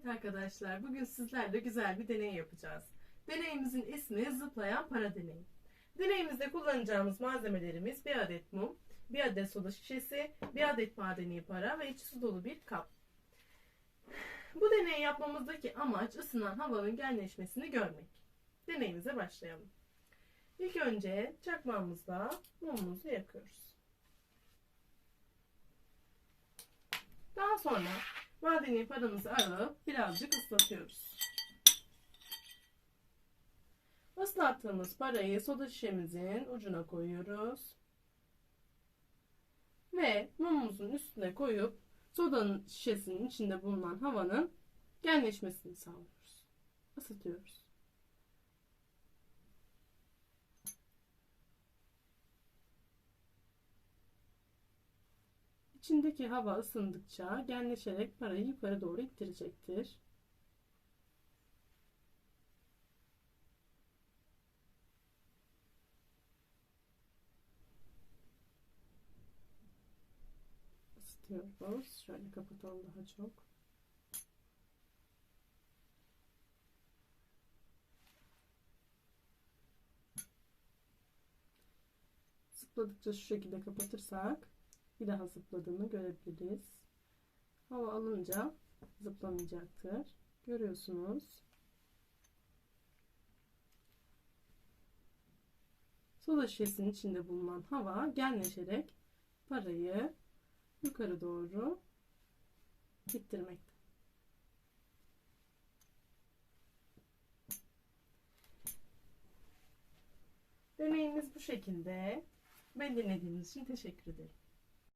Evet arkadaşlar bugün sizlerle güzel bir deney yapacağız. Deneyimizin ismi zıplayan para deneyi. Deneyimizde kullanacağımız malzemelerimiz bir adet mum, bir adet soda şişesi, bir adet madeni para ve içi su dolu bir kap. Bu deneyi yapmamızdaki amaç ısınan havanın genleşmesini görmek. Deneyimize başlayalım. İlk önce çakmağımızla mumumuzu yakıyoruz. Daha sonra madeni paramızı alıp birazcık ıslatıyoruz. Islattığımız parayı soda şişemizin ucuna koyuyoruz. Ve mumumuzun üstüne koyup sodanın şişesinin içinde bulunan havanın genleşmesini sağlıyoruz. Isıtıyoruz. İçindeki hava ısındıkça genleşerek parayı yukarı doğru ittirecektir. Isıtıyoruz. Şöyle kapatalım daha çok. Zıpladıkça şu şekilde kapatırsak bir daha zıpladığını görebiliriz. Hava alınca zıplamayacaktır. Görüyorsunuz. Soda şişesinin içinde bulunan hava genleşerek parayı yukarı doğru ittirmekte. Deneyimiz bu şekilde. Beni dinlediğiniz için teşekkür ederim.